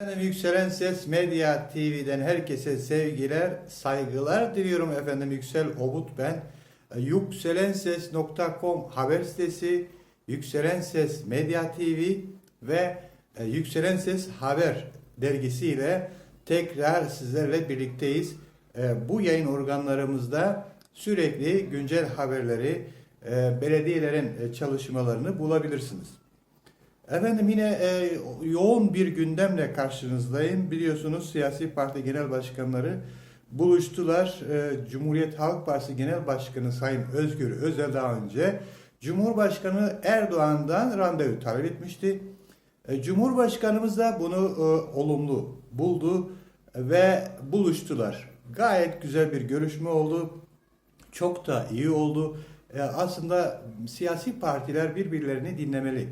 Efendim Yükselen Ses Medya TV'den herkese sevgiler, saygılar diliyorum efendim. Yüksel Obut ben. E, Yükselenses.com haber sitesi, Yükselen Ses Medya TV ve e, Yükselen Ses Haber dergisiyle tekrar sizlerle birlikteyiz. E, Bu yayın organlarımızda sürekli güncel haberleri, belediyelerin çalışmalarını bulabilirsiniz. Efendim yine e, yoğun bir gündemle karşınızdayım. Biliyorsunuz siyasi parti genel başkanları buluştular. E, Cumhuriyet Halk Partisi Genel Başkanı Sayın Özgür Özel daha önce Cumhurbaşkanı Erdoğan'dan randevu talep etmişti. E, Cumhurbaşkanımız da bunu e, olumlu buldu ve buluştular. Gayet güzel bir görüşme oldu. Çok da iyi oldu. E, aslında siyasi partiler birbirlerini dinlemeli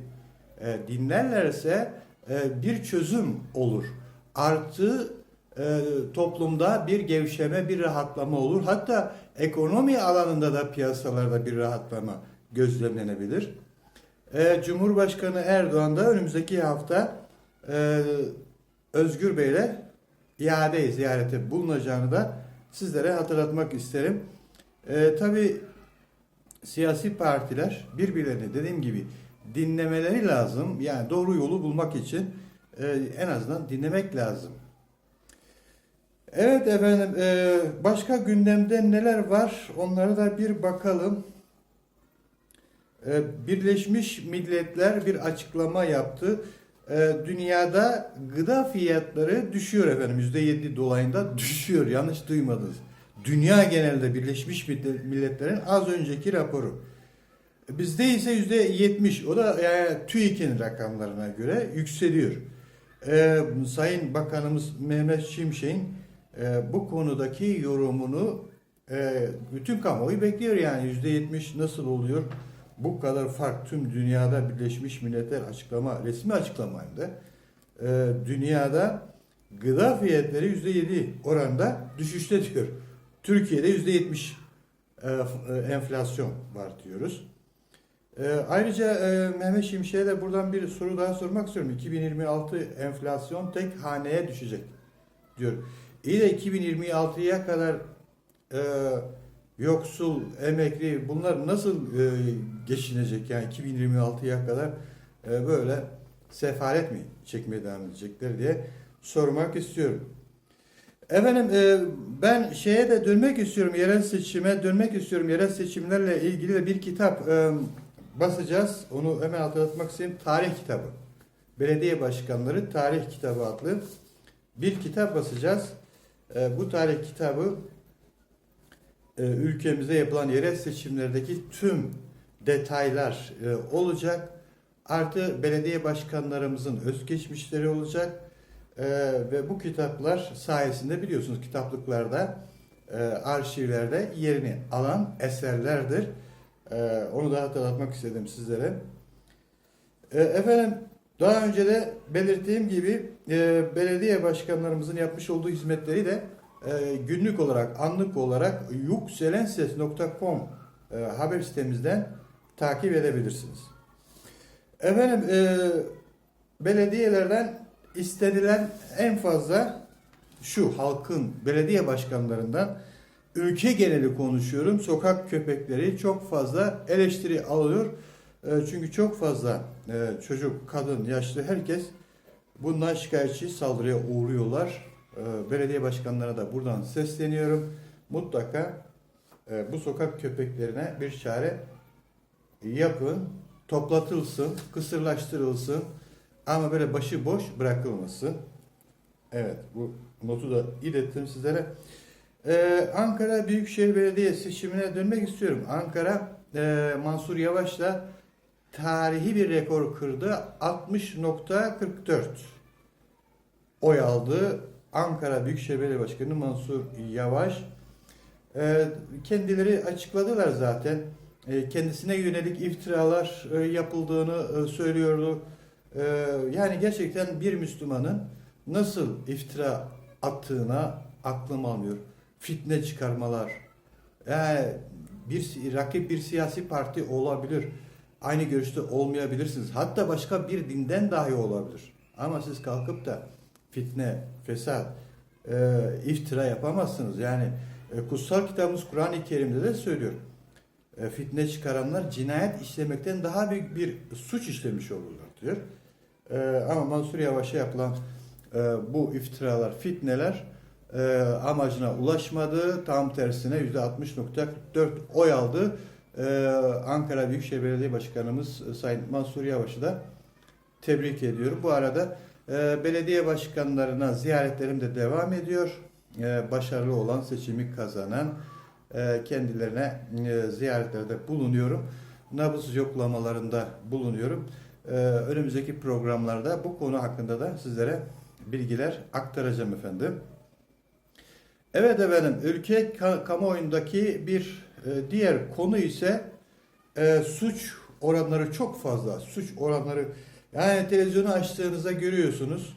e, dinlerlerse e, bir çözüm olur. Artı e, toplumda bir gevşeme, bir rahatlama olur. Hatta ekonomi alanında da piyasalarda bir rahatlama gözlemlenebilir. E, Cumhurbaşkanı Erdoğan da önümüzdeki hafta e, Özgür Bey'le iade ziyarete bulunacağını da sizlere hatırlatmak isterim. E, Tabii siyasi partiler birbirlerini dediğim gibi dinlemeleri lazım. Yani doğru yolu bulmak için e, en azından dinlemek lazım. Evet efendim e, başka gündemde neler var onlara da bir bakalım. E, Birleşmiş Milletler bir açıklama yaptı. E, dünyada gıda fiyatları düşüyor efendim. %7 dolayında düşüyor. Yanlış duymadınız. Dünya genelinde Birleşmiş Milletler'in az önceki raporu. Bizde ise yüzde yetmiş. O da yani TÜİK'in rakamlarına göre yükseliyor. Ee, Sayın Bakanımız Mehmet Şimşek'in e, bu konudaki yorumunu e, bütün kamuoyu bekliyor yani yüzde yetmiş nasıl oluyor? Bu kadar fark tüm dünyada Birleşmiş Milletler açıklama, resmi açıklama hem de e, dünyada gıda fiyatları yüzde yedi oranda düşüşte diyor. Türkiye'de yüzde yetmiş e, enflasyon var diyoruz. E, ayrıca e, Mehmet Şimşek'e de buradan bir soru daha sormak istiyorum. 2026 enflasyon tek haneye düşecek diyor. İyi de 2026'ya kadar e, yoksul, emekli bunlar nasıl e, geçinecek? Yani 2026'ya kadar e, böyle sefalet mi çekmeye devam edecekler diye sormak istiyorum. Efendim e, ben şeye de dönmek istiyorum, yerel seçime dönmek istiyorum. Yerel seçimlerle ilgili de bir kitap e, basacağız. Onu hemen hatırlatmak istedim. Tarih kitabı. Belediye Başkanları Tarih Kitabı adlı bir kitap basacağız. E, bu tarih kitabı e, ülkemizde yapılan yerel seçimlerdeki tüm detaylar e, olacak. Artı belediye başkanlarımızın özgeçmişleri olacak. E, ve bu kitaplar sayesinde biliyorsunuz kitaplıklarda, e, arşivlerde yerini alan eserlerdir. Ee, onu da hatırlatmak istedim sizlere. Ee, efendim daha önce de belirttiğim gibi e, belediye başkanlarımızın yapmış olduğu hizmetleri de e, günlük olarak, anlık olarak yükselenses.com e, haber sitemizden takip edebilirsiniz. Efendim e, belediyelerden istenilen en fazla şu halkın belediye başkanlarından ülke geneli konuşuyorum. Sokak köpekleri çok fazla eleştiri alıyor. E, Çünkü çok fazla e, çocuk, kadın, yaşlı herkes bundan şikayetçi saldırıya uğruyorlar. E, Belediye başkanlarına da buradan sesleniyorum. Mutlaka e, bu sokak köpeklerine bir çare yapın, toplatılsın, kısırlaştırılsın ama böyle başı boş bırakılmasın. Evet bu notu da ilettim sizlere. Ee, Ankara Büyükşehir Belediye seçimine dönmek istiyorum. Ankara e, Mansur Yavaş'la tarihi bir rekor kırdı. 60.44 oy aldı. Ankara Büyükşehir Belediye Başkanı Mansur Yavaş. Ee, kendileri açıkladılar zaten. Ee, kendisine yönelik iftiralar e, yapıldığını e, söylüyordu. Ee, yani gerçekten bir Müslümanın nasıl iftira attığına aklım almıyor fitne çıkarmalar. Yani bir rakip bir siyasi parti olabilir. Aynı görüşte olmayabilirsiniz. Hatta başka bir dinden dahi olabilir. Ama siz kalkıp da fitne, fesat, e, iftira yapamazsınız. Yani e, kutsal kitabımız Kur'an-ı Kerim'de de söylüyor. E, fitne çıkaranlar cinayet işlemekten daha büyük bir suç işlemiş olurlar diyor. E, ama Mansur Yavaş'a yapılan e, bu iftiralar, fitneler e, amacına ulaşmadı. Tam tersine %60.44 oy aldı. E, Ankara Büyükşehir Belediye Başkanımız e, Sayın Mansur Yavaş'ı da tebrik ediyorum. Bu arada e, belediye başkanlarına ziyaretlerim de devam ediyor. E, başarılı olan seçimi kazanan e, kendilerine e, ziyaretlerde bulunuyorum. Nabız yoklamalarında bulunuyorum. E, önümüzdeki programlarda bu konu hakkında da sizlere bilgiler aktaracağım efendim. Evet efendim, ülke ka- kamuoyundaki bir e, diğer konu ise e, suç oranları çok fazla. Suç oranları yani televizyonu açtığınızda görüyorsunuz.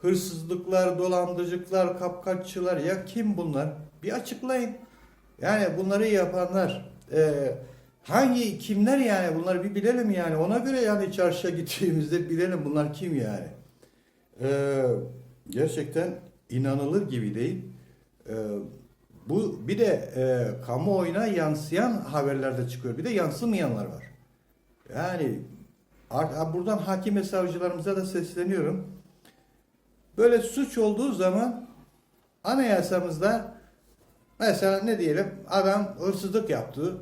Hırsızlıklar, dolandırıcılıklar, kapkaççılar ya kim bunlar? Bir açıklayın. Yani bunları yapanlar e, hangi kimler yani bunları bir bilelim yani ona göre yani çarşıya gittiğimizde bilelim bunlar kim yani. Gerçekten inanılır gibi değil. E, bu bir de e, kamuoyuna yansıyan haberlerde çıkıyor. Bir de yansımayanlar var. Yani buradan hakim savcılarımıza da sesleniyorum. Böyle suç olduğu zaman anayasamızda mesela ne diyelim adam hırsızlık yaptı.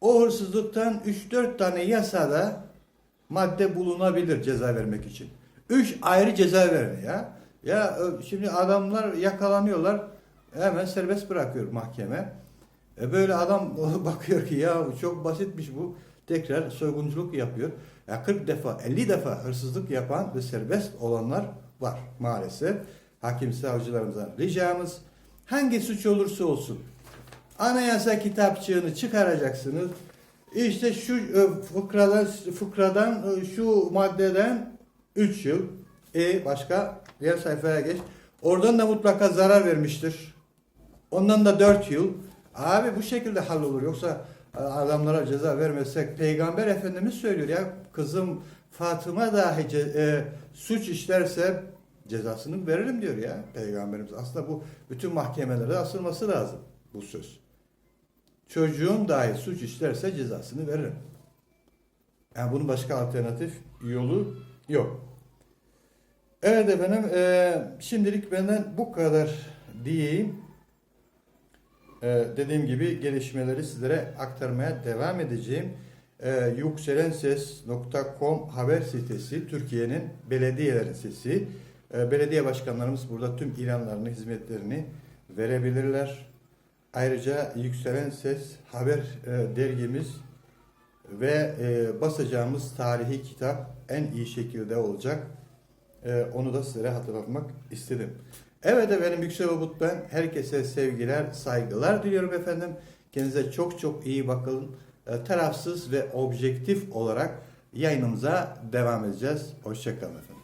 O hırsızlıktan 3-4 tane yasada madde bulunabilir ceza vermek için. 3 ayrı ceza verme ya. Ya ö, şimdi adamlar yakalanıyorlar hemen serbest bırakıyor mahkeme. E böyle adam bakıyor ki ya çok basitmiş bu. Tekrar soygunculuk yapıyor. Ya 40 defa 50 defa hırsızlık yapan ve serbest olanlar var maalesef. Hakim savcılarımızdan ricamız hangi suç olursa olsun anayasa kitapçığını çıkaracaksınız. İşte şu e, fıkradan, fıkradan e, şu maddeden 3 yıl. E başka diğer sayfaya geç. Oradan da mutlaka zarar vermiştir. Ondan da 4 yıl. Abi bu şekilde hallolur. Yoksa e, adamlara ceza vermezsek Peygamber Efendimiz söylüyor ya kızım Fatıma dahi e, suç işlerse cezasını veririm diyor ya Peygamberimiz. Aslında bu bütün mahkemelerde asılması lazım bu söz. Çocuğun dahi suç işlerse cezasını veririm. Yani bunun başka alternatif yolu yok. Evet efendim e, şimdilik benden bu kadar diyeyim. E, dediğim gibi gelişmeleri sizlere aktarmaya devam edeceğim. E, yükselenses.com haber sitesi Türkiye'nin belediyelerin sesi. E, belediye başkanlarımız burada tüm ilanlarını, hizmetlerini verebilirler. Ayrıca Yükselen Ses haber e, dergimiz ve e, basacağımız tarihi kitap en iyi şekilde olacak. E, onu da sizlere hatırlatmak istedim. Evet efendim Yüksel Umut ben. Herkese sevgiler, saygılar diliyorum efendim. Kendinize çok çok iyi bakın. E, tarafsız ve objektif olarak yayınımıza devam edeceğiz. Hoşçakalın efendim.